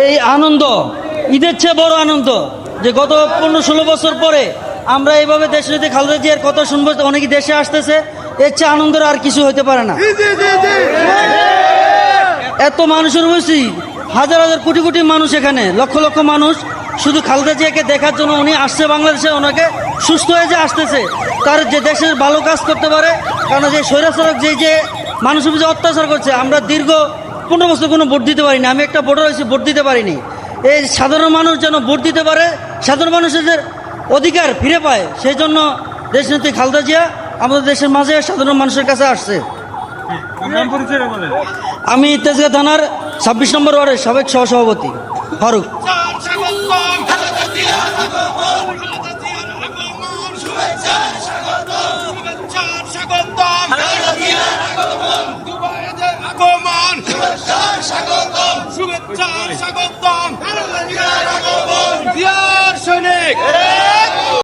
এই আনন্দ ঈদের চেয়ে বড় আনন্দ যে গত পনেরো ষোলো বছর পরে আমরা এইভাবে দেশ যদি খালেদা জিয়ার কথা শুনব অনেকে দেশে আসতেছে এর চেয়ে আনন্দের আর কিছু হতে পারে না। এত মানুষের উপস্থিতি হাজার হাজার কোটি কোটি মানুষ এখানে লক্ষ লক্ষ মানুষ শুধু খালেদা জিয়াকে দেখার জন্য উনি আসছে বাংলাদেশে ওনাকে সুস্থ হয়ে যে আসতেছে তার যে দেশের ভালো কাজ করতে পারে কারণ যে স্বৈরাচারক যে যে মানুষের উপর যে অত্যাচার করছে আমরা দীর্ঘ পনেরো বছর কোনো ভোট দিতে পারিনি। আমি একটা ভোটার হয়েছি ভোট দিতে পারিনি। এই সাধারণ মানুষ যেন ভোট দিতে পারে সাধারণ মানুষের অধিকার ফিরে পায় সেই জন্য দেশনেত্রী খালেদা জিয়া আমাদের দেশের মাঝে সাধারণ মানুষের কাছে আসছে। বলেন। আমি তেজগাঁ থানার ছাব্বিশ নম্বর ওয়ার্ডের সাবেক সহসভাপতি ফারুক। স্বাগতম। জিয়ার সৈনিক